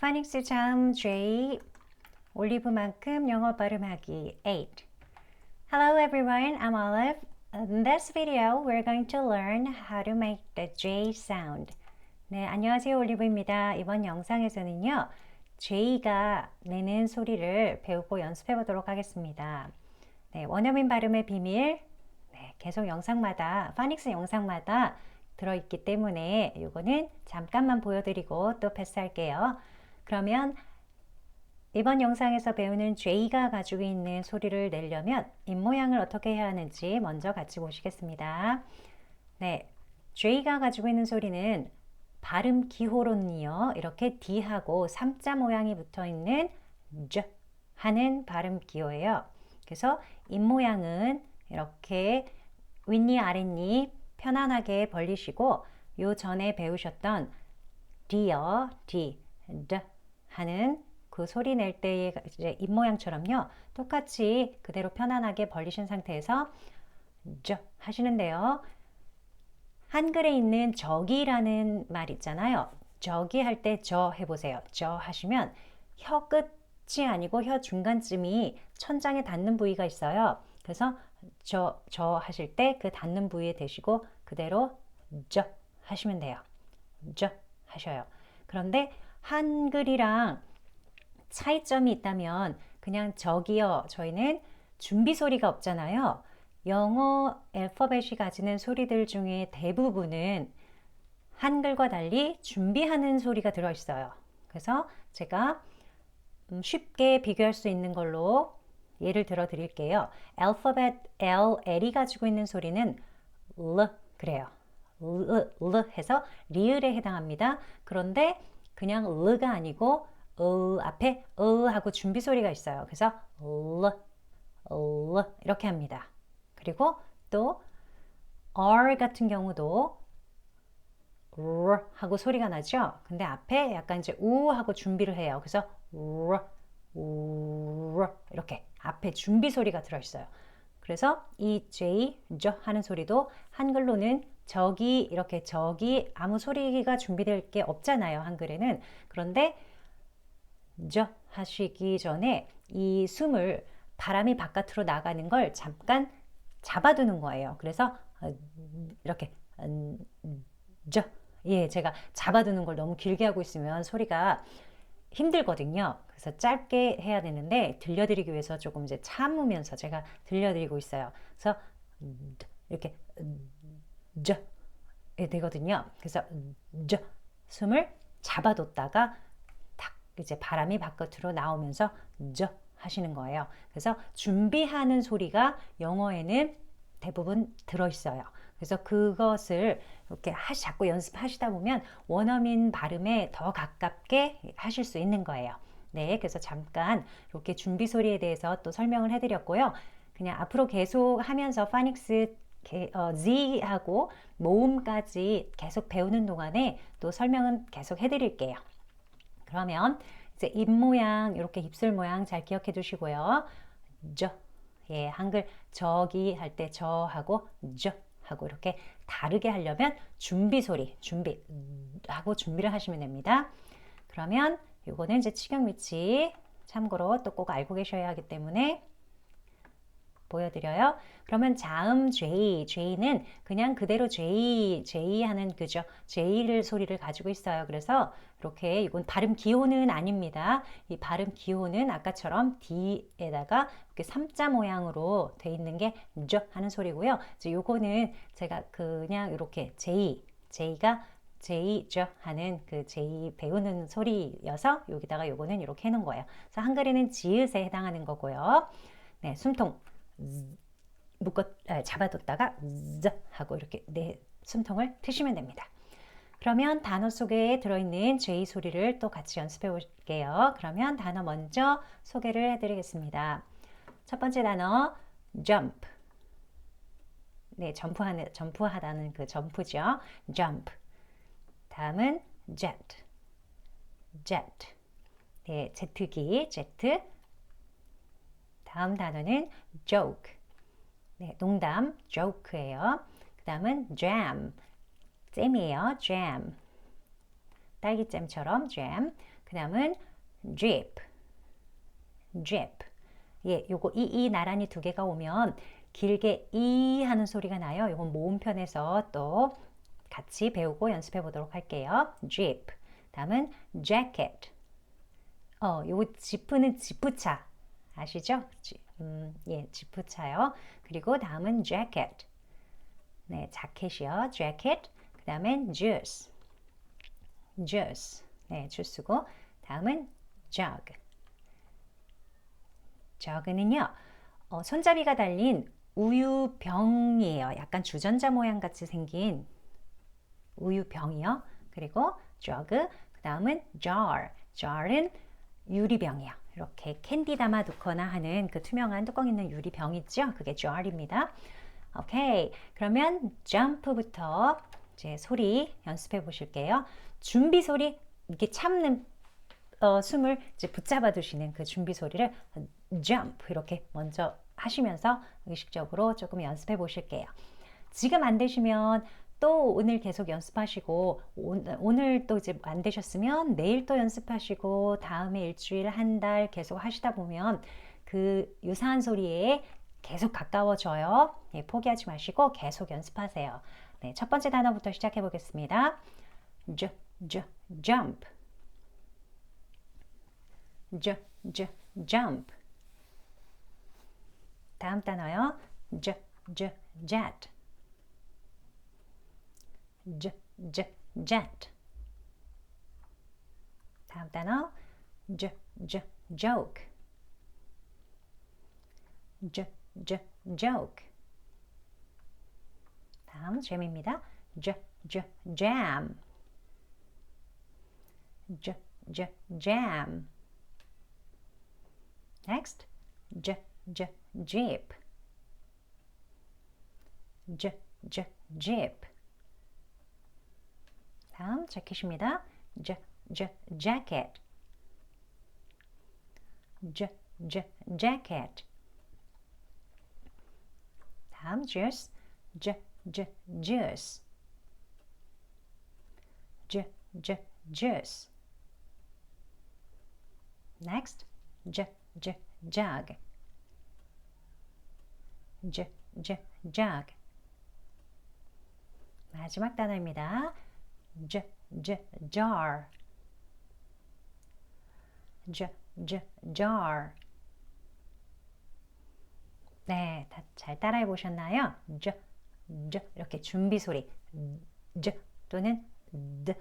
파닉스 자음 J 올리브만큼 영어 발음하기 8 Hello everyone, I'm Olive. In this video, we're going to learn how to make the J sound. 네, 안녕하세요. 올리브입니다. 이번 영상에서는요, J가 내는 소리를 배우고 연습해 보도록 하겠습니다. 네, 원어민 발음의 비밀, 네, 계속 영상마다, 파닉스 영상마다 들어있기 때문에 이거는 잠깐만 보여드리고 또 패스할게요. 그러면 이번 영상에서 배우는 J가 가지고 있는 소리를 내려면 입모양을 어떻게 해야 하는지 먼저 같이 보시겠습니다. 네, J가 가지고 있는 소리는 발음 기호로는요. 이렇게 D하고 3자 모양이 붙어 있는 J 하는 발음 기호예요. 그래서 입모양은 이렇게 윗니 아랫니 편안하게 벌리시고 요 전에 배우셨던 D요, D, D 하는 그 소리 낼 때의 이제 입 모양처럼요. 똑같이 그대로 편안하게 벌리신 상태에서 저 하시는데요. 한글에 있는 저기라는 말 있잖아요. 저기 할 때 저 해보세요. 저 하시면 혀 끝이 아니고 혀 중간쯤이 천장에 닿는 부위가 있어요. 그래서 저, 저 하실 때 그 닿는 부위에 대시고 그대로 저 하시면 돼요. 저 하셔요. 그런데 한글이랑 차이점이 있다면 그냥 저기요. 저희는 준비 소리가 없잖아요. 영어 알파벳이 가지는 소리들 중에 대부분은 한글과 달리 준비하는 소리가 들어있어요. 그래서 제가 음, 쉽게 비교할 수 있는 걸로 예를 들어 드릴게요. 알파벳 L, L이 가지고 있는 소리는 L 그래요. L, 해서 리을에 해당합니다. 그런데 그냥 L가 아니고 L 앞에 L 하고 준비 소리가 있어요. 그래서 L, L 이렇게 합니다. 그리고 또 R 같은 경우도 R 하고 소리가 나죠. 근데 앞에 약간 이제 우 하고 준비를 해요. 그래서 R, R 이렇게 앞에 준비 소리가 들어 있어요. 그래서 이 J, 저 하는 소리도 한글로는 저기 이렇게 저기 아무 소리가 준비될 게 없잖아요. 한글에는. 그런데 저 하시기 전에 이 숨을 바람이 바깥으로 나가는 걸 잠깐 잡아두는 거예요. 그래서 어, 이렇게 저 예, 제가 잡아두는 걸 너무 길게 하고 있으면 소리가 힘들거든요. 그래서 짧게 해야 되는데 들려드리기 위해서 조금 이제 참으면서 제가 들려드리고 있어요. 그래서 이렇게 저 되거든요. 그래서 저 숨을 잡아뒀다가 탁 이제 바람이 바깥으로 나오면서 저 하시는 거예요. 그래서 준비하는 소리가 영어에는 대부분 들어있어요. 그래서 그것을 이렇게 하시, 자꾸 연습하시다 보면 원어민 발음에 더 가깝게 하실 수 있는 거예요. 네, 그래서 잠깐 이렇게 준비 소리에 대해서 또 설명을 해드렸고요. 그냥 앞으로 계속 하면서 파닉스 어, Z하고 모음까지 계속 배우는 동안에 또 설명은 계속 해드릴게요. 그러면 이제 입 모양, 이렇게 입술 모양 잘 기억해 두시고요. 저, 예, 한글 저기 할 때 저 하고 저 하고 이렇게 다르게 하려면 준비 소리, 준비 하고 준비를 하시면 됩니다. 그러면 요거는 이제 치경 위치 참고로 또 꼭 알고 계셔야 하기 때문에 보여드려요. 그러면 자음 J, J는 그냥 그대로 J, J 하는 그죠. J를 소리를 가지고 있어요. 그래서 이렇게 이건 발음 기호는 아닙니다. 이 발음 기호는 아까처럼 D에다가 이렇게 3자 모양으로 돼 있는 게 j 하는 소리고요. 이제 요거는 제가 그냥 이렇게 J, J가 j 하는 그 J 배우는 소리여서 여기다가 요거는 이렇게 해놓은 거예요. 그래서 한글에는 지읒에 해당하는 거고요. 네, 숨통. 묶어 아, 잡아뒀다가 z 하고 이렇게 내 숨통을 트시면 됩니다. 그러면 단어 속에 들어있는 J 소리를 또 같이 연습해 볼게요. 그러면 단어 먼저 소개를 해드리겠습니다. 첫 번째 단어 jump. 네, 점프하는 점프하다는 그 점프죠. jump. 다음은 jet. jet. 네, 제트기, 제트. 다음 단어는 joke. 네, 농담, joke예요. 그 다음은 jam. 잼이에요. jam. 딸기잼처럼 jam. 그그 다음은 drip, drip. 예, 요거 이, 이 나란히 두 개가 오면 길게 이 하는 소리가 나요. 이건 모음편에서 또 같이 배우고 연습해 보도록 할게요. drip. 다음은 jacket. 어, 요거 지프는 지프차. 아시죠? 지, 음, 예, 지프차요. 그리고 다음은 jacket. 네, 자켓이요. jacket. 그 다음엔 juice. juice. 네, 주스고. 다음은 jug. jug는요. 어, 손잡이가 달린 우유병이에요. 약간 주전자 모양 같이 생긴 우유병이요. 그리고 jug. 그 다음은 jar. jar은 유리병이요. 이렇게 캔디 담아 두거나 하는 그 투명한 뚜껑 있는 유리병 있죠? 그게 jar입니다. 오케이. 그러면 jump부터 이제 소리 연습해 보실게요. 준비 소리 이렇게 참는 어, 숨을 이제 붙잡아 두시는 그 준비 소리를 jump 이렇게 먼저 하시면서 의식적으로 조금 연습해 보실게요. 지금 안 되시면 또 오늘 계속 연습하시고 오늘 또 이제 안 되셨으면 내일 또 연습하시고 다음에 일주일 한 달 계속 하시다 보면 그 유사한 소리에 계속 가까워져요. 네, 포기하지 마시고 계속 연습하세요. 네, 첫 번째 단어부터 시작해 보겠습니다. j, j, jump. j, j, jump. 다음 단어요. j, j, jet. j, j, jet. 다음 단어 j, j, joke. j, j, joke. 다음 잼입니다. j, j, jam. j, j, jam. Next, j, j, jeep. j, j, jeep. 다음 재킷입니다. j, j, jacket. j, j, jacket. 다음 juice, j, j, juice. j, j, juice. Next, j, j, jug. j, j, jug. 마지막 단어입니다. J, j, jar. j, j, jar. 네, 다 잘 따라해 보셨나요? j, j 이렇게 준비 소리 j 또는 d,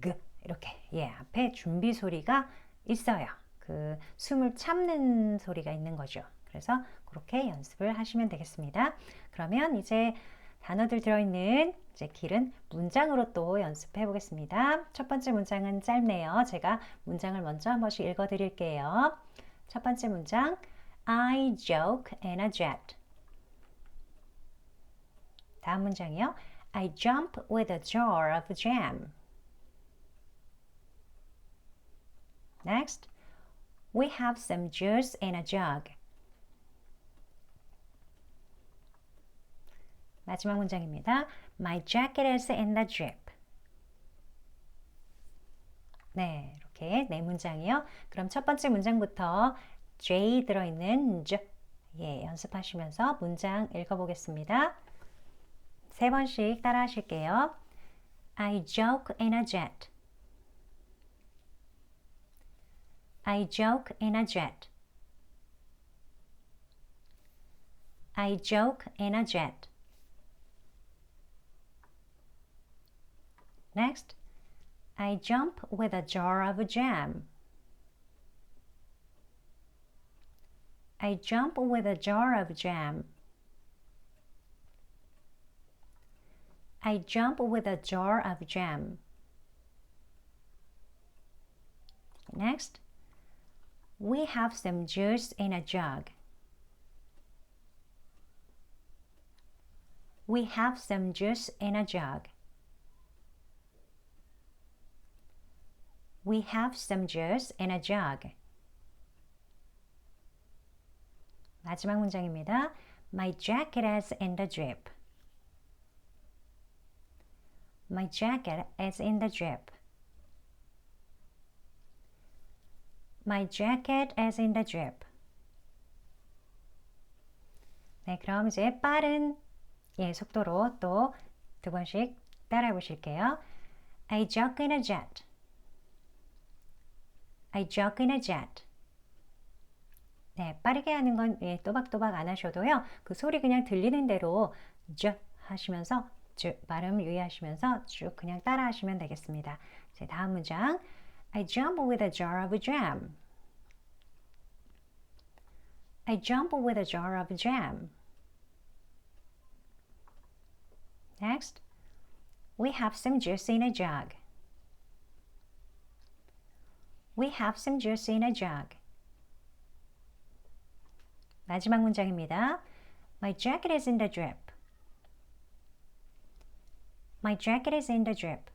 g 이렇게 예 앞에 준비 소리가 있어요. 그 숨을 참는 소리가 있는 거죠. 그래서 그렇게 연습을 하시면 되겠습니다. 그러면 이제 단어들 들어있는 이제 길은 문장으로 또 연습해 보겠습니다. 첫 번째 문장은 짧네요. 제가 문장을 먼저 한 번씩 읽어 드릴게요. 첫 번째 문장 I joke in a jet. 다음 문장이요. I jump with a jar of jam. Next, we have some juice in a jug. 마지막 문장입니다. My jacket is in the drip. 네, 이렇게 네 문장이요. 그럼 첫 번째 문장부터 J 들어있는 J 예, 연습하시면서 문장 읽어보겠습니다. 세 번씩 따라 하실게요. I joke in a jet. I joke in a jet. I joke in a jet. Next, I jump with a jar of jam. I jump with a jar of jam. I jump with a jar of jam. Next, we have some juice in a jug. We have some juice in a jug. We have some juice in a jug. 마지막 문장입니다. My jacket is in the drip. My jacket is in the drip. My jacket is in the drip. 네, 그럼 이제 빠른 예, 속도로 또 두 번씩 따라해 보실게요. I jog in a jet. I jog in a jet. 네, 빠르게 하는 건 예, 또박또박 안 하셔도요. 그 소리 그냥 들리는 대로 j 하시면서 쭉 발음 유의하시면서 쭉 그냥 따라 하시면 되겠습니다. 이제 다음 문장. I jump with a jar of jam. I jump with a jar of jam. Next, we have some juice in a jug. We have some juice in a jug. 마지막 문장입니다. My jacket is in the drip. My jacket is in the drip.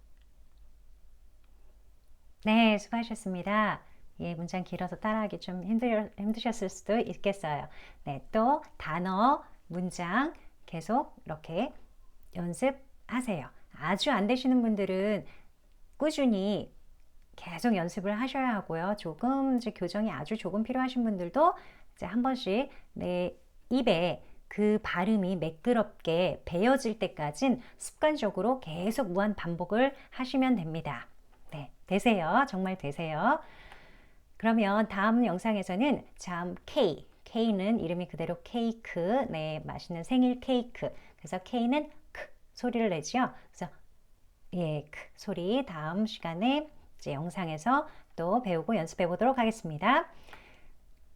네, 수고하셨습니다. 예, 문장 길어서 따라하기 좀 힘들, 힘드셨을 수도 있겠어요. 네, 또 단어, 문장 계속 이렇게 연습하세요. 아주 안 되시는 분들은 꾸준히 계속 연습을 하셔야 하고요. 조금 이제 교정이 아주 조금 필요하신 분들도 이제 한 번씩 내 입에 그 발음이 매끄럽게 배어질 때까진 습관적으로 계속 무한 반복을 하시면 됩니다. 네, 되세요. 정말 되세요. 그러면 다음 영상에서는 참 K, K는 이름이 그대로 케이크, 네, 맛있는 생일 케이크. 그래서 K는 크 소리를 내죠. 그래서 예, 크 소리 다음 시간에 이제 영상에서 또 배우고 연습해 보도록 하겠습니다.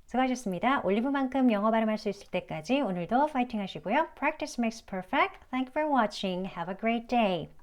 수고하셨습니다. 올리브만큼 영어 발음할 수 있을 때까지 오늘도 파이팅 하시고요. Practice makes perfect. Thank you for watching. Have a great day.